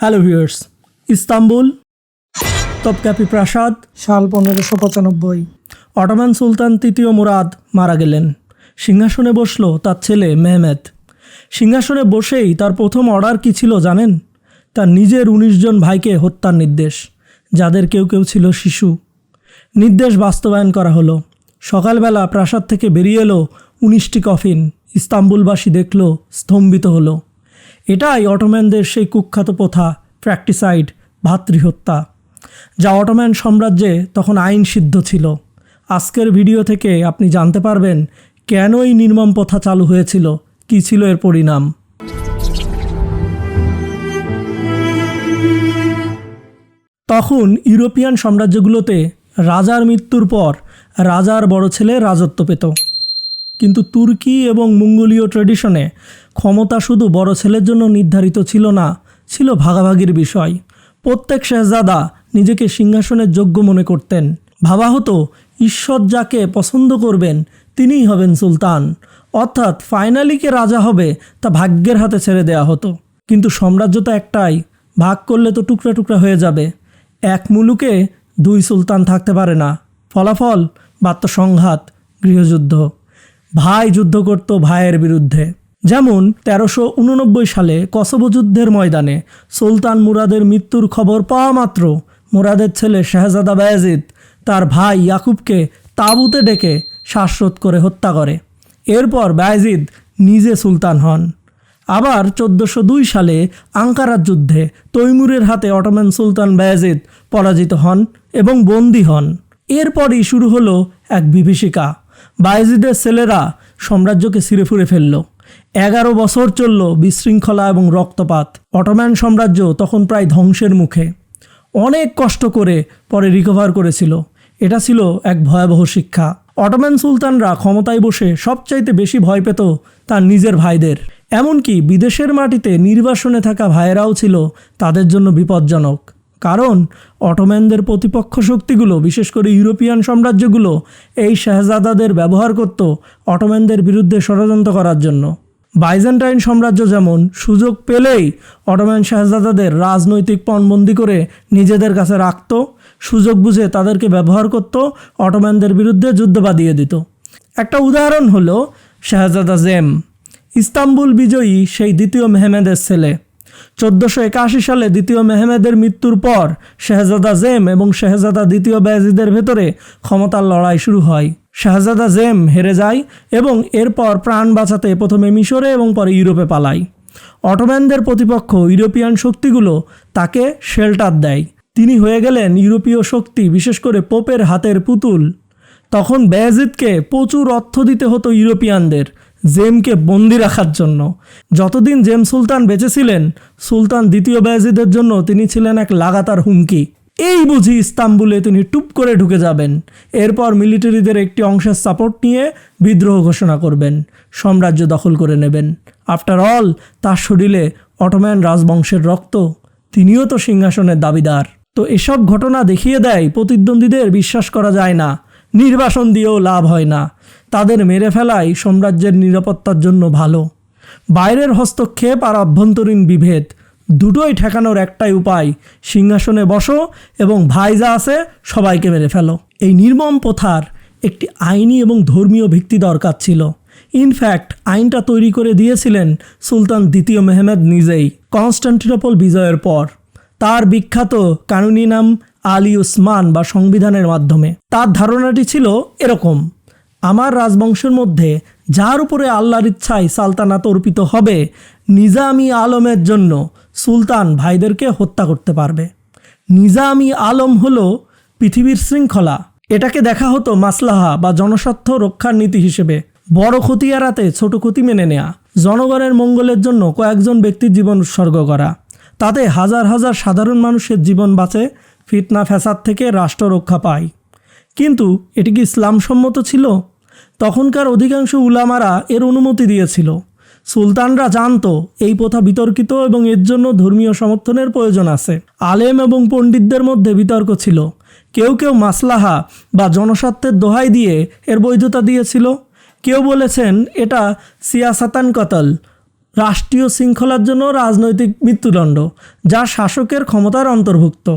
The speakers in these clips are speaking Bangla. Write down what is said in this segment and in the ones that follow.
হ্যালো ভিউয়ার্স ইস্তাম্বুল তপকাপি প্রাসাদ সাল পনেরোশো পঁচানব্বই। অটোমান সুলতান তৃতীয় মুরাদ মারা গেলেন। সিংহাসনে বসল তার ছেলে মেহমেদ। সিংহাসনে বসেই তার প্রথম অর্ডার কী ছিল জানেন? তার নিজের উনিশ জন ভাইকে হত্যার নির্দেশ যাদের কেউ কেউ ছিল শিশু। নির্দেশ বাস্তবায়ন করা হলো। সকালবেলা প্রাসাদ থেকে বেরিয়ে এলো উনিশটি কফিন। ইস্তাম্বুলবাসী দেখল স্তম্ভিত হলো। এটাই অটোম্যানদের সেই কুখ্যাত প্রথা প্র্যাকটিসাইড ভাতৃহত্যা, যা অটোম্যান সাম্রাজ্যে তখন আইন সিদ্ধ ছিল। আজকের ভিডিও থেকে আপনি জানতে পারবেন কেন এই নির্মম প্রথা চালু হয়েছিল, কী ছিল এর পরিণাম। তখন ইউরোপিয়ান সাম্রাজ্যগুলোতে রাজার মৃত্যুর পর রাজার বড় ছেলে রাজত্ব পেত। কিন্তু তুর্কি এবং মঙ্গোলীয় ট্রেডিশনে ক্ষমতা শুধু বড় ছেলের জন্য নির্ধারিত ছিল না, ছিল ভাগাভাগির বিষয়। প্রত্যেক শেহজাদা নিজেকে সিংহাসনের যোগ্য মনে করতেন। ভাবা হতো, ঈশ্বর যাকে পছন্দ করবেন, তিনিই হবেন সুলতান। অর্থাৎ ফাইনালি কে রাজা হবে, তা ভাগ্যের হাতে ছেড়ে দেওয়া হতো। কিন্তু সাম্রাজ্য তো একটাই, ভাগ করলে তো টুকরা টুকরা হয়ে যাবে। এক মুলুকে দুই সুলতান থাকতে পারে না। ফলাফল বাত্য সংঘাত গৃহযুদ্ধ। ভাই যুদ্ধ করত ভাইয়ের বিরুদ্ধে। যেমন তেরোশো উননব্বই সালে কসবো যুদ্ধের ময়দানে সুলতান মুরাদের মৃত্যুর খবর পাওয়া মাত্র মুরাদের ছেলে শাহজাদা বায়াজিদ তার ভাই ইয়াকুবকে তাঁবুতে ডেকে শ্বাসরোধ করে হত্যা করে। এরপর বায়াজিদ নিজে সুলতান হন। আবার চোদ্দোশো দুই সালে আঙ্কারার যুদ্ধে তৈমুরের হাতে অটোম্যান সুলতান বায়াজিদ পরাজিত হন এবং বন্দী হন। এরপরই শুরু হলো এক বিভীষিকা। বায়েজিদের ছেলেরা সাম্রাজ্যকে ছিঁড়ে ফুঁড়ে ফেলল। এগারো বছর চলল বিশৃঙ্খলা এবং রক্তপাত। অটোম্যান সাম্রাজ্য তখন প্রায় ধ্বংসের মুখে। অনেক কষ্ট করে পরে রিকভার করেছিল। এটা ছিল এক ভয়াবহ শিক্ষা। অটোম্যান সুলতানরা ক্ষমতায় বসে সবচাইতে বেশি ভয় পেত তার নিজের ভাইদের। এমনকি বিদেশের মাটিতে নির্বাসনে থাকা ভাইয়েরাও ছিল তাদের জন্য বিপজ্জনক। কারণ অটোম্যানদের প্রতিপক্ষ শক্তিগুলো, বিশেষ করে ইউরোপিয়ান সাম্রাজ্যগুলো, এই শাহজাদাদের ব্যবহার করত অটোম্যানদের বিরুদ্ধে ষড়যন্ত্র করার জন্য। বাইজেন্টাইন সাম্রাজ্য যেমন সুযোগ পেলেই অটোম্যান শাহজাদাদের রাজনৈতিক পণবন্দি করে নিজেদের কাছে রাখত, সুযোগ বুঝে তাদেরকে ব্যবহার করত, অটোম্যানদের বিরুদ্ধে যুদ্ধ বাঁধিয়ে দিত। একটা উদাহরণ হলো শাহজাদা জেম। ইস্তাম্বুল বিজয়ী সেই দ্বিতীয় মেহমেদের ছেলে। চোদ্দোশো একাশি সালে দ্বিতীয় মেহমেদের মৃত্যুর পর শেহজাদা জেম এবং শেহজাদা দ্বিতীয় ব্যাজিদের ভেতরে ক্ষমতার লড়াই শুরু হয়। শাহজাদা জেম হেরে যায় এবং এরপর প্রাণ বাঁচাতে প্রথমে মিশরে এবং পরে ইউরোপে পালায়। অটোম্যানদের প্রতিপক্ষ ইউরোপিয়ান শক্তিগুলো তাকে শেল্টার দেয়। তিনি হয়ে গেলেন ইউরোপীয় শক্তি, বিশেষ করে পোপের হাতের পুতুল। তখন বেয়াজিদকে প্রচুর অর্থ দিতে হতো ইউরোপিয়ানদের। জেমকে বন্দি রাখার জন্য। যতদিন জেম সুলতান বেঁচে ছিলেন সুলতান দ্বিতীয় বেয়াজিদের জন্য তিনি ছিলেন এক লাগাতার হুমকি। এই বুঝি ইস্তাম্বুলে তিনি টুপ করে ঢুকে যাবেন। এরপর মিলিটারিদের একটি অংশের সাপোর্ট নিয়ে বিদ্রোহ ঘোষণা করবেন, সাম্রাজ্য দখল করে নেবেন। আফটার অল, তার শরীরে অটোম্যান রাজবংশের রক্ত, তিনিও তো সিংহাসনের দাবিদার। তো এসব ঘটনা দেখিয়ে দেয় প্রতিদ্বন্দ্বীদের বিশ্বাস করা যায় না, নির্বাসন দিয়েও লাভ হয় না। তাদের মেরে ফেলাই সাম্রাজ্যের নিরাপত্তার জন্য ভালো। বাইরের হস্তক্ষেপ আর অভ্যন্তরীণ বিভেদ দুটোই ঠেকানোর একটাই উপায়, সিংহাসনে বসো এবং ভাই যা আছে সবাইকে মেরে ফেলো। এই নির্মম প্রথার একটি আইনি এবং ধর্মীয় ভিত্তি দরকার ছিল। ইনফ্যাক্ট আইনটা তৈরি করে দিয়েছিলেন সুলতান দ্বিতীয় মেহমেদ নিজেই, কনস্টান্টিনোপল বিজয়ের পর। তার বিখ্যাত কানুনি নাম আলী উসমান বা সংবিধানের মাধ্যমে। তার ধারণাটি ছিল এরকম। আমার রাজবংশের মধ্যে যার উপরে আল্লাহর ইচ্ছায় সালতানাত অর্পিত হবে, নিজামি আলমের জন্য সুলতান ভাইদেরকে হত্যা করতে পারবে। নিজামি আলম হলো পৃথিবীর শৃঙ্খলা। এটাকে দেখা হতো মাসলাহা বা জনস্বার্থ রক্ষার নীতি হিসেবে। বড় ক্ষতি এড়াতে ছোট ক্ষতি মেনে নেয়া। জনগণের মঙ্গলের জন্য কয়েকজন ব্যক্তির জীবন উৎসর্গ করা। তাতে হাজার হাজার সাধারণ মানুষের জীবন বাঁচে, ফিতনা, ফ্যাসাদ থেকে রাষ্ট্র রক্ষা পায়। কিন্তু এটি কি ইসলামসম্মত ছিল? তখনকার অধিকাংশ উলামারা এর অনুমতি দিয়েছিল। সুলতানরা জানত এই প্রথা বিতর্কিত এবং এর জন্য ধর্মীয় সমর্থনের প্রয়োজন আছে। আলেম এবং পণ্ডিতদের মধ্যে বিতর্ক ছিল। কেউ কেউ মাসলাহা বা জনস্বার্থের দোহাই দিয়ে এর বৈধতা দিয়েছিল। কেউ বলেছেন এটা সিয়াসাতান কতল, রাষ্ট্রীয় শৃঙ্খলার জন্য রাজনৈতিক মৃত্যুদণ্ড, যা শাসকের ক্ষমতার অন্তর্ভুক্ত।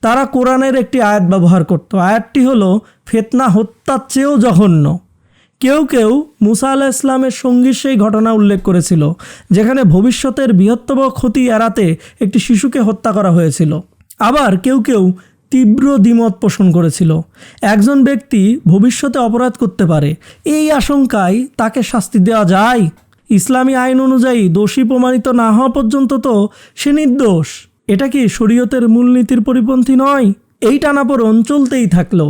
তারা কোরআনের একটি আয়াত ব্যবহার করত। আয়াতটি হলো, ফেতনা হত্যার চেয়েও জঘন্য। কেউ কেউ মুসা আলাহ ইসলামের সঙ্গীর সেই ঘটনা উল্লেখ করেছিল, যেখানে ভবিষ্যতের বৃহত্তম ক্ষতি এড়াতে একটি শিশুকে হত্যা করা হয়েছিল। আবার কেউ কেউ তীব্র দ্বিমত পোষণ করেছিল। একজন ব্যক্তি ভবিষ্যতে অপরাধ করতে পারে, এই আশঙ্কায় তাকে শাস্তি দেওয়া যায়। ইসলামী আইন অনুযায়ী দোষী প্রমাণিত না হওয়া পর্যন্ত তো সে নির্দোষ। এটা কি শরীয়তের মূলনীতির পরিপন্থী নয়? এই টানাপোড়ন চলতেই থাকল।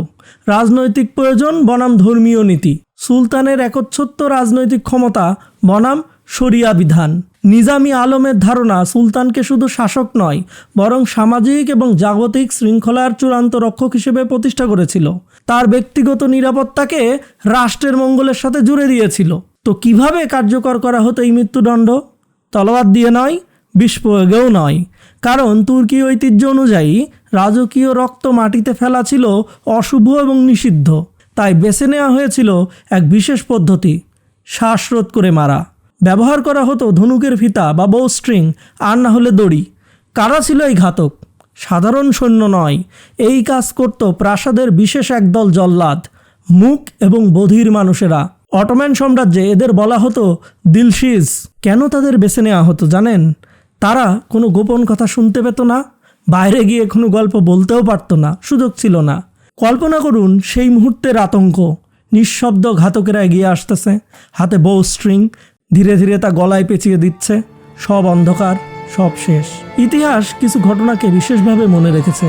রাজনৈতিক প্রয়োজন, বনাম ধর্মীয় নীতি। সুলতানের একচ্ছত্ব রাজনৈতিক ক্ষমতা, বনাম শরিয়া বিধান। নিজামী আলমের ধারণা সুলতানকে শুধু শাসক নয়, বরং সামাজিক এবং জাগতিক শৃঙ্খলার চূড়ান্ত রক্ষক হিসেবে প্রতিষ্ঠা করেছিল। তার ব্যক্তিগত নিরাপত্তাকে রাষ্ট্রের মঙ্গলের সাথে জুড়ে দিয়েছিল। তো কীভাবে কার্যকর করা হতো এই মৃত্যুদণ্ড? তলোয়ার দিয়ে নয় বিষ নয়। কারণ তুর্কি ঐতিহ্য অনুযায়ী রাজকীয় রক্ত মাটিতে ফেলা ছিল অশুভ এবং নিষিদ্ধ। তাই বেছে নেওয়া হয়েছিল এক বিশেষ পদ্ধতি, শ্বাসরোধ করে মারা। ব্যবহার করা হতো ধনুকের ফিতা বা বউ স্ট্রিং আর না হলে দড়ি। কারা ছিল এই ঘাতক? সাধারণ সৈন্য নয়। এই কাজ করত প্রাসাদের বিশেষ একদল জল্লাদ, মুখ এবং বধির মানুষেরা। অটোম্যান সাম্রাজ্যে এদের বলা হতো দিলশিজ। কেন তাদের বেছে নেওয়া হতো জানেন? তারা কোনো গোপন কথা শুনতে পেত না, বাইরে গিয়ে কোনো গল্প বলতেও পারতো না, সুযোগ ছিল না। কল্পনা করুন, সেই মুহূর্তের আতঙ্ক, নিঃশব্দ ঘাতকেরা এগিয়ে আসতেছে, হাতে বউ স্ট্রিং ধীরে ধীরে তা গলায় পেঁচিয়ে দিচ্ছে, সব অন্ধকার, সব শেষ। ইতিহাস কিছু ঘটনাকে বিশেষভাবে মনে রেখেছে।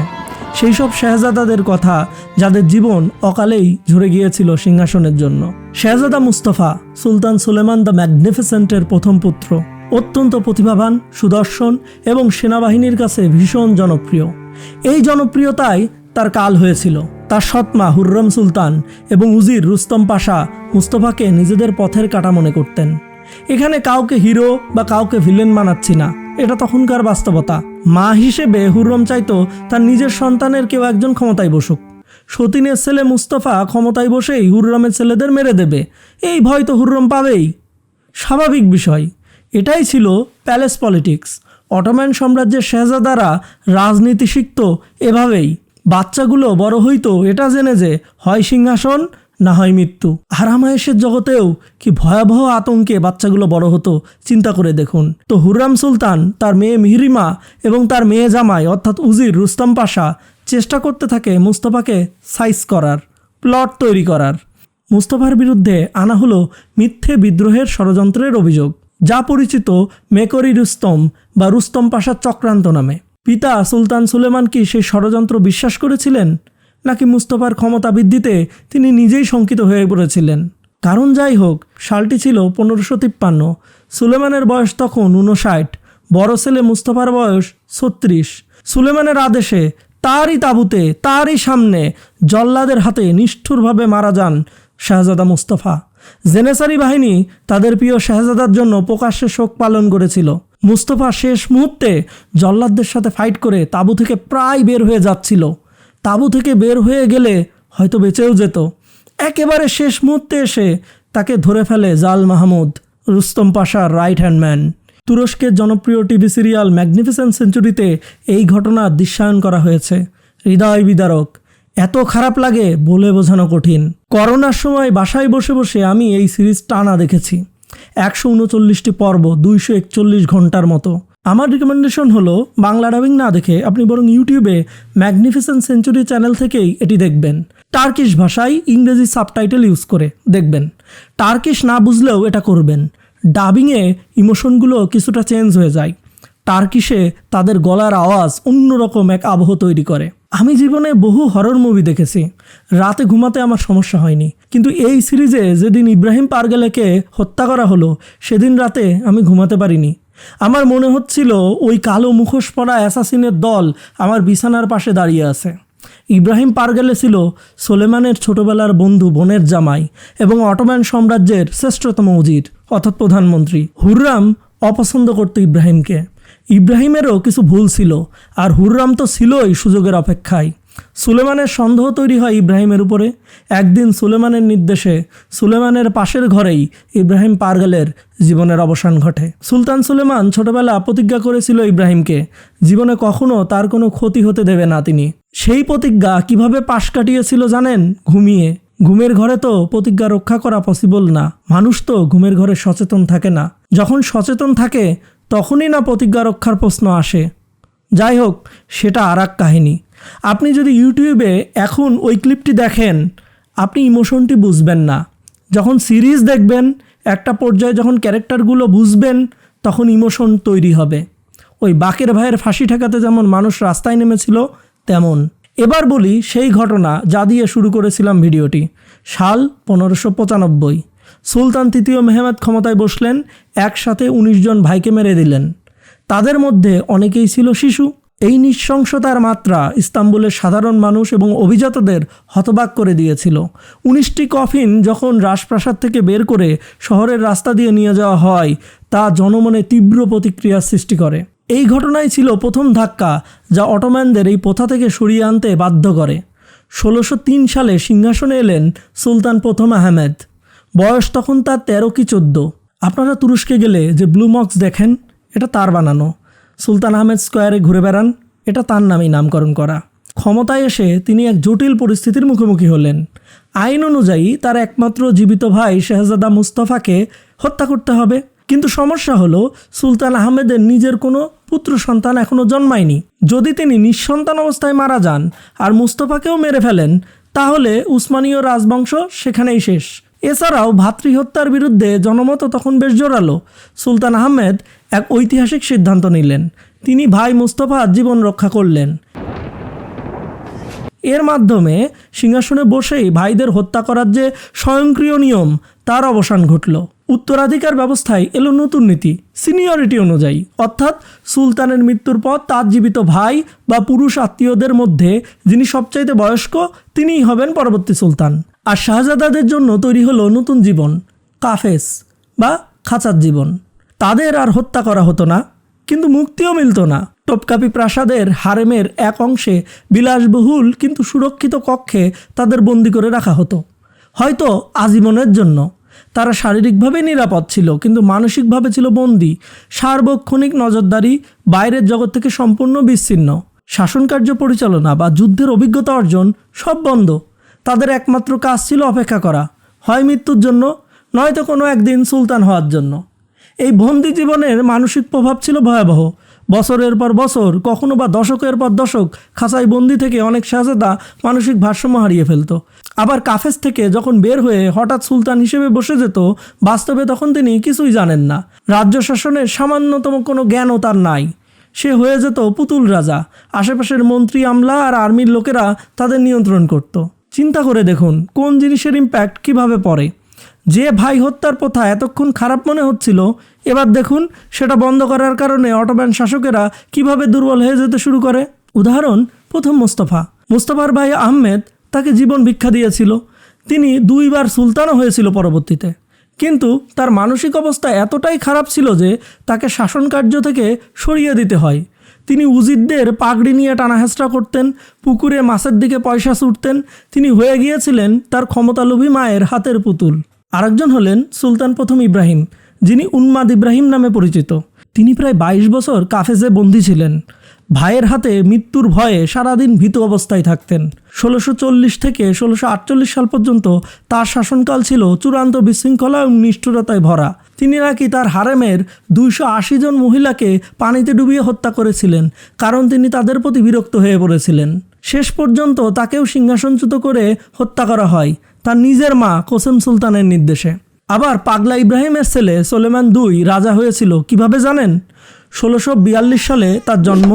সেই সব শাহজাদাদের কথা, যাদের জীবন অকালেই ঝরে গিয়েছিল সিংহাসনের জন্য। শাহজাদা মুস্তফা, সুলতান সুলেমান দ্য ম্যাগনিফিসেন্টের প্রথম পুত্র। অত্যন্ত প্রতিভাবান, সুদর্শন এবং সেনাবাহিনীর কাছে ভীষণ জনপ্রিয়। এই জনপ্রিয়তায় তার কাল হয়েছিল। তার সৎমা হুররম সুলতান এবং উজির রুস্তম পাশা মুস্তফাকে নিজেদের পথের কাটা মনে করতেন। এখানে কাউকে হিরো বা কাউকে ভিলেন মানাচ্ছি না। এটা তখনকার বাস্তবতা। মা হিসেবে হুররম চাইতো তার নিজের সন্তানের কেউ একজন ক্ষমতায় বসুক। সতীনের ছেলে মুস্তফা ক্ষমতায় বসেই হুররমের ছেলেদের মেরে দেবে। এই ভয় তো হুররম পাবেই। স্বাভাবিক বিষয়। এটাই ছিল প্যালেস পলিটিক্স। অটোম্যান সাম্রাজ্যের শেহজাদারা রাজনীতি শিখত এভাবেই। বাচ্চাগুলো বড় হইতো এটা জেনে যে হয় সিংহাসন, না হয় মৃত্যু। আরামায়েশের জগতেও কি ভয়াবহ আতঙ্কে বাচ্চাগুলো বড় হতো, চিন্তা করে দেখুন। তো হুররাম সুলতান, তার মেয়ে মিহরিমা এবং তার মেয়ে জামাই, অর্থাৎ উজির রুস্তম পাশা, চেষ্টা করতে থাকে মুস্তফাকে সাইজ করার, প্লট তৈরি করার। মুস্তফার বিরুদ্ধে আনা হলো মিথ্যে বিদ্রোহের ষড়যন্ত্রের অভিযোগ। যা পরিচিত মেকরি রুস্তম বা রুস্তম পাশার চক্রান্ত নামে। পিতা সুলতান সুলেমান কি সেই ষড়যন্ত্র বিশ্বাস করেছিলেন? নাকি মুস্তফার ক্ষমতা বৃদ্ধিতে তিনি নিজেই শঙ্কিত হয়ে পড়েছিলেন? কারণ যাই হোক, সালটি ছিল পনেরোশো তিপ্পান্ন। সুলেমানের বয়স তখন উনষাট বড় ছেলে মুস্তফার বয়স ছত্রিশ। সুলেমানের আদেশে তারই তাঁবুতে, তারই সামনে জল্লাদের হাতে নিষ্ঠুরভাবে মারা যান শাহজাদা মুস্তফা। জেনেসারি বাহিনী তাদের প্রিয় শাহজাদার জন্য প্রকাশ্যে শোক পালন করেছিল। মুস্তফা শেষ মুহূর্তে জল্লাদদের সাথে ফাইট করে তাঁবু থেকে প্রায় বের হয়ে যাচ্ছিল। তাঁবু থেকে বের হয়ে গেলে হয়তো বেঁচেও যেত। একেবারে শেষ মুহূর্তে এসে তাকে ধরে ফেলে জাল মাহমুদ, রুস্তম পাশার রাইট হ্যান্ড ম্যান তুরস্কের জনপ্রিয় টিভি সিরিয়াল ম্যাগনিফিসেন্ট সেঞ্চুরিতে এই ঘটনার দৃশ্যায়ন করা হয়েছে। হৃদয় বিদারক। এত খারাপ লাগে বলে বোঝানো কঠিন। করোনার সময় বাসায় বসে বসে আমি এই সিরিজ টানা দেখেছি। একশো উনচল্লিশটি পর্ব, দুইশো একচল্লিশ ঘণ্টার মতো। আমার রিকমেন্ডেশন হলো বাংলা ডাবিং না দেখে আপনি বরং ইউটিউবে ম্যাগনিফিসেন্ট সেঞ্চুরি চ্যানেল থেকেই এটি দেখবেন। টার্কিশ ভাষায় ইংরেজি সাবটাইটেল ইউজ করে দেখবেন। টার্কিশ না বুঝলেও এটা করবেন। ডাবিংয়ে ইমোশনগুলো কিছুটা চেঞ্জ হয়ে যায়। টার্কিশে তাদের গলার আওয়াজ অন্যরকম এক আবহ তৈরি করে। আমি জীবনে বহু হরর মুভি দেখেছি। রাতে ঘুমাতে আমার সমস্যা হয়নি। কিন্তু এই সিরিজে যেদিন ইব্রাহিম পারগেলেকে হত্যা করা হলো, সেদিন রাতে আমি ঘুমাতে পারিনি। আমার মনে হচ্ছিল ওই কালো মুখোশ পরা অ্যাসাসিনের দল আমার বিছানার পাশে দাঁড়িয়ে আছে। ইব্রাহিম পারগেলে ছিল সোলেমানের ছোটবেলার বন্ধু বোনের জামাই এবং অটোম্যান সাম্রাজ্যের শ্রেষ্ঠতম উজির, অর্থাৎ প্রধানমন্ত্রী। হুররাম অপছন্দ করত ইব্রাহিমকে। ইব্রাহিমেরও কিছু ভুল ছিল আর হুররাম তো ছিলই সুযোগের অপেক্ষায়। সুলেমানের সন্দেহ তৈরি হয় ইব্রাহিমের উপরে। একদিন সুলেমানের নির্দেশে সুলেমানের পাশের ঘরেই ইব্রাহিম পারগালের জীবনের অবসান ঘটে। সুলতান সুলেমান ছোটবেলা প্রতিজ্ঞা করেছিল ইব্রাহিমকে, জীবনে কখনো তার কোনো ক্ষতি হতে দেবে না তিনি। সেই প্রতিজ্ঞা কীভাবে পাশ কাটিয়েছিল জানেন? ঘুমিয়ে। ঘুমের ঘরে তো প্রতিজ্ঞা রক্ষা করা পসিবল না। মানুষ তো ঘুমের ঘরে সচেতন থাকে না। যখন সচেতন থাকে তখনই না প্রতিজ্ঞা রক্ষার প্রশ্ন আসে। যাই হোক, সেটা আর এক কাহিনী। আপনি যদি ইউটিউবে এখন ওই ক্লিপটি দেখেন, আপনি ইমোশনটি বুঝবেন না। যখন সিরিজ দেখবেন, একটা পর্যায়ে যখন ক্যারেক্টারগুলো বুঝবেন, তখন ইমোশন তৈরি হবে। ওই বাকের ভাইয়ের ফাঁসি ঠেকাতে যেমন মানুষ রাস্তায় নেমেছিল, তেমন। এবার বলি সেই ঘটনা যা দিয়ে শুরু করেছিলাম ভিডিওটি। সাল পনেরোশো পঁচানব্বই। সুলতান তৃতীয় মেহমেদ ক্ষমতায় বসলেন, একসাথে উনিশ জন ভাইকে মেরে দিলেন। তাদের মধ্যে অনেকেই ছিল শিশু। এই নৃশংসতার মাত্রা ইস্তাম্বুলের সাধারণ মানুষ এবং অভিজাতদের হতবাক করে দিয়েছিল। উনিশটি কফিন যখন রাজপ্রাসাদ থেকে বের করে শহরের রাস্তা দিয়ে নিয়ে যাওয়া হয়, তা জনমনে তীব্র প্রতিক্রিয়ার সৃষ্টি করে। এই ঘটনাই ছিল প্রথম ধাক্কা যা অটোম্যানদের এই প্রথা থেকে সরিয়ে আনতে বাধ্য করে। ষোলোশো সালে সিংহাসনে এলেন সুলতান প্রথম আহমেদ। বয়স তখন তার তেরো কি চোদ্দ। আপনারা তুরস্কে গেলে যে ব্লু মক্স দেখেন, এটা তার বানানো। সুলতান আহমেদ স্কোয়ারে ঘুরে বেড়ান, এটা তার নামেই নামকরণ করা। ক্ষমতায় এসে তিনি এক জটিল পরিস্থিতির মুখোমুখি হলেন। আইন অনুযায়ী তার একমাত্র জীবিত ভাই শেহজাদা মুস্তফাকে হত্যা করতে হবে। কিন্তু সমস্যা হলো, সুলতান আহমেদের নিজের কোনো পুত্র সন্তান এখনও জন্মায়নি। যদি তিনি নিঃসন্তান অবস্থায় মারা যান আর মুস্তফাকেও মেরে ফেলেন, তাহলে উসমানীয় রাজবংশ সেখানেই শেষ। এছাড়াও ভাতৃহত্যার বিরুদ্ধে জনমত তখন বেশ জোরালো। সুলতান আহমেদ এক ঐতিহাসিক সিদ্ধান্ত নিলেন। তিনি ভাই মুস্তফার জীবন রক্ষা করলেন। এর মাধ্যমে সিংহাসনে বসেই ভাইদের হত্যা করার যে স্বয়ংক্রিয় নিয়ম, তার অবসান ঘটল। উত্তরাধিকার ব্যবস্থায় এলো নতুন নীতি, সিনিয়রিটি অনুযায়ী। অর্থাৎ সুলতানের মৃত্যুর পর তার জীবিত ভাই বা পুরুষ আত্মীয়দের মধ্যে যিনি সবচাইতে বয়স্ক, তিনিই হবেন পরবর্তী সুলতান। আর শাহজাদাদের জন্য তৈরি হলো নতুন জীবন, কাফেস বা খাঁচার জীবন। তাদের আর হত্যা করা হতো না, কিন্তু মুক্তিও মিলত না। টোপকাপি প্রাসাদের হারেমের এক অংশে বিলাসবহুল কিন্তু সুরক্ষিত কক্ষে তাদের বন্দি করে রাখা হতো। হয়তো আজীবনের জন্য। তারা শারীরিকভাবে নিরাপদ ছিল, কিন্তু মানসিকভাবে ছিল বন্দি। সার্বক্ষণিক নজরদারি বাইরের জগৎ থেকে সম্পূর্ণ বিচ্ছিন্ন। শাসনকার্য পরিচালনা বা যুদ্ধের অভিজ্ঞতা অর্জন সব বন্ধ। তাদের একমাত্র কাজ ছিল অপেক্ষা করা, হয় মৃত্যুর জন্য, নয়তো কোনো একদিন সুলতান হওয়ার জন্য। এই বন্দি জীবনের মানসিক প্রভাব ছিল ভয়াবহ। বছরের পর বছর, কখনো বা দশকের পর দশক খাঁচাই বন্দি থেকে অনেক শাহজাদা মানসিক ভারসাম্য হারিয়ে ফেলতো। আবার কাফেজ থেকে যখন বের হয়ে হঠাৎ সুলতান হিসেবে বসে যেত, বাস্তবে তখন তিনি কিছুই জানেন না। রাজ্য শাসনের সামান্যতম কোনো জ্ঞানও তার নাই। সে হয়ে যেত পুতুল রাজা। আশেপাশের মন্ত্রী আমলা আর আর্মির লোকেরা তাদের নিয়ন্ত্রণ করত। চিন্তা করে দেখুন কোন জিনিসের ইম্প্যাক্ট কীভাবে পড়ে। যে ভাই হত্যার প্রথা এতক্ষণ খারাপ মনে হচ্ছিল, এবার দেখুন সেটা বন্ধ করার কারণে অটোম্যান শাসকেরা কীভাবে দুর্বল হয়ে যেতে শুরু করে। উদাহরণ, প্রথম মোস্তফা। মোস্তফার ভাই আহমেদ তাকে জীবন ভিক্ষা দিয়েছিল। তিনি দুইবার সুলতানও হয়েছিল পরবর্তীতে। কিন্তু তার মানসিক অবস্থা এতটাই খারাপ ছিল যে তাকে শাসন কার্য থেকে সরিয়ে দিতে হয়। তিনি উজিদদের পাগড়ি নিয়ে টানাহেস্টা করতেন, পুকুরে মাছের দিকে পয়সা ছুটতেন, তিনি হয়ে গিয়েছিলেন তার ক্ষমতালোভী মায়ের হাতের পুতুল। আরেকজন হলেন সুলতান প্রথম ইব্রাহিম, যিনি উন্মাদ ইব্রাহিম নামে পরিচিত। তিনি প্রায় বাইশ বছর কাফেজে বন্দী ছিলেন। ভাইয়ের হাতে মৃত্যুর ভয়ে সারাদিন ভীত অবস্থায় থাকতেন। ষোলোশো চল্লিশ থেকে ষোলোশো আটচল্লিশ সাল পর্যন্ত তার শাসনকাল ছিল চূড়ান্ত বিশৃঙ্খলা এবং নিষ্ঠুরতায় ভরা। তিনি নাকি তার হারেমের দুইশো আশি জন মহিলাকে পানিতে ডুবিয়ে হত্যা করেছিলেন, কারণ তিনি তাদের প্রতি বিরক্ত হয়ে পড়েছিলেন। শেষ পর্যন্ত তাকেও সিংহাসনচ্যুত করে হত্যা করা হয় তার নিজের মা কোসেম সুলতানের নির্দেশে। আবার পাগলা ইব্রাহিমের ছেলে সোলেমান দুই রাজা হয়েছিল, কীভাবে জানেন? ষোলোশো সালে তার জন্ম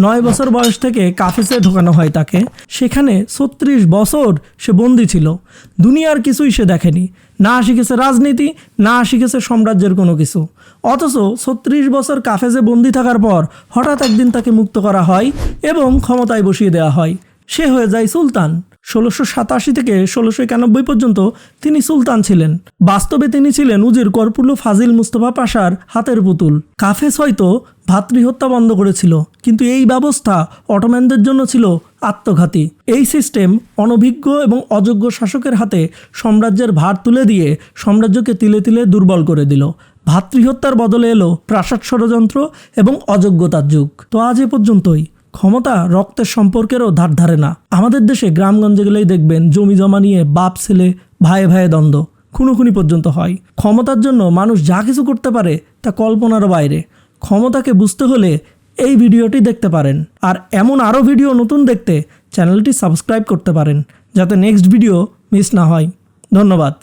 নয় বছর বয়স থেকে কাফেসে ঢোকানো হয় তাকে। সেখানে ছত্রিশ বছর সে বন্দি ছিল। দুনিয়ার কিছুই সে দেখেনি। না শিখেছে রাজনীতি, না শিখেছে সাম্রাজ্যের কোনো কিছু। অথচ ছত্রিশ বছর কাফেজে বন্দি থাকার পর হঠাৎ একদিন তাকে মুক্ত করা হয় এবং ক্ষমতায় বসিয়ে দেওয়া হয়। সে হয়ে যায় সুলতান। ষোলোশো সাতাশি থেকে ষোলোশো একানব্বই পর্যন্ত তিনি সুলতান ছিলেন। বাস্তবে তিনি ছিলেন উজির কর্পুল্য ফাজিল মুস্তফা পাশার হাতের পুতুল। কাফেস হয়তো ভাতৃহত্যা বন্ধ করেছিল, কিন্তু এই ব্যবস্থা অটোম্যানদের জন্য ছিল আত্মঘাতী। এই সিস্টেম অনভিজ্ঞ এবং অযোগ্য শাসকের হাতে সাম্রাজ্যের ভার তুলে দিয়ে সাম্রাজ্যকে তিলে তিলে দুর্বল করে দিল। ভাতৃহত্যার বদলে এলো প্রাসাদ ষড়যন্ত্র এবং অযোগ্যতার যুগ। তো আজ এ পর্যন্তই। ক্ষমতা রক্তের সম্পর্কেরও ধার ধারে না। আমাদের দেশে গ্রামগঞ্জে গেলেই দেখবেন জমি জমা নিয়ে বাপ, ছেলে, ভাইয়ে ভাইয়ে দ্বন্দ্ব। খুনোখুনি পর্যন্ত হয়। ক্ষমতার জন্য মানুষ যা কিছু করতে পারে, তা কল্পনার বাইরে। ক্ষমতাকে বুঝতে হলে এই ভিডিওটি দেখতে পারেন। আর এমন আরও ভিডিও নতুন দেখতে চ্যানেলটি সাবস্ক্রাইব করতে পারেন, যাতে নেক্সট ভিডিও মিস না হয়। ধন্যবাদ।